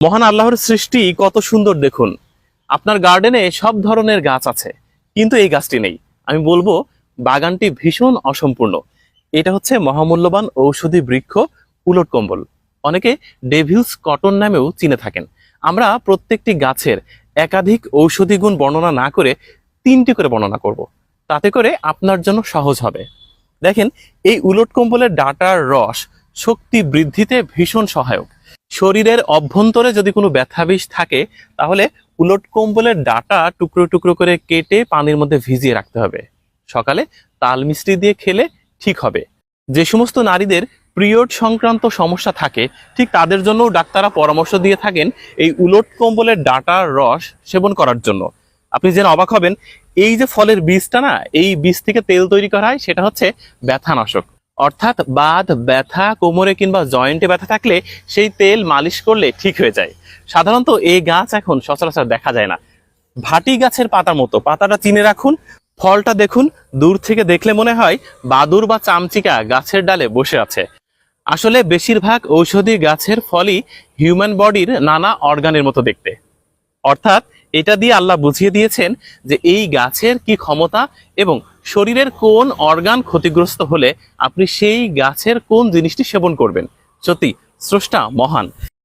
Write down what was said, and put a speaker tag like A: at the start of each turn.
A: মহান আল্লাহর সৃষ্টি কত সুন্দর দেখুন। আপনার গার্ডেনে সব ধরনের গাছ আছে, কিন্তু এই গাছটি নেই। আমি বলব, বাগানটি ভীষণ অসম্পূর্ণ। এটা হচ্ছে মহামূল্যবান ঔষধি বৃক্ষ উলট কম্বল। অনেকে ডেভিলস কটন নামেও চিনে থাকেন। আমরা প্রত্যেকটি গাছের একাধিক ঔষধি গুণ বর্ণনা না করে তিনটি করে বর্ণনা করব। তাতে করে আপনার জন্য সহজ হবে। দেখেন, এই উলট কম্বলের ডাটার রস শক্তি বৃদ্ধিতে ভীষণ সহায়ক। শরীরের অভ্যন্তরে যদি কোনো ব্যথাবিষ থাকে, তাহলে উলট কম্বলের ডাটা টুকরো টুকরো করে কেটে পানির মধ্যে ভিজিয়ে রাখতে হবে। সকালে তাল মিষ্টি দিয়ে খেলে ঠিক হবে। যে সমস্ত নারীদের পিরিয়ড সংক্রান্ত সমস্যা থাকে, ঠিক তাদের জন্য ডাক্তাররা পরামর্শ দিয়ে থাকেন এই উলট কম্বলের ডাটার রস সেবন করার জন্য। আপনি যেন অবাক হবেন, এই যে ফলের বীজটা না, এই বীজ থেকে তেল তৈরি করা হয়, সেটা হচ্ছে ব্যথানাশক। অর্থাৎ বাদ, ব্যথা, কোমরে কিংবা জয়েন্টে ব্যথা থাকলে সেই তেল মালিশ করলে ঠিক হয়ে যায়। সাধারণত এই গাছ এখন সচরাচর দেখা যায় না। ভাটি গাছের পাতার মতো, পাতাটা চিনে রাখুন, ফলটা দেখুন, দূর থেকে দেখলে মনে হয় বাদুর বা চামচিকা গাছের ডালে বসে আছে। আসলে বেশিরভাগ ঔষধি গাছের ফলই হিউম্যান বডির নানা অর্গানের মতো দেখতে। অর্থাৎ এটা দিয়ে আল্লাহ বুঝিয়ে দিয়েছেন যে এই গাছের কি ক্ষমতা এবং শরীরের কোন অর্গান ক্ষতিগ্রস্ত হলে আপনি সেই গাছের কোন জিনিসটি সেবন করবেন। সত্যি, স্রষ্টা মহান।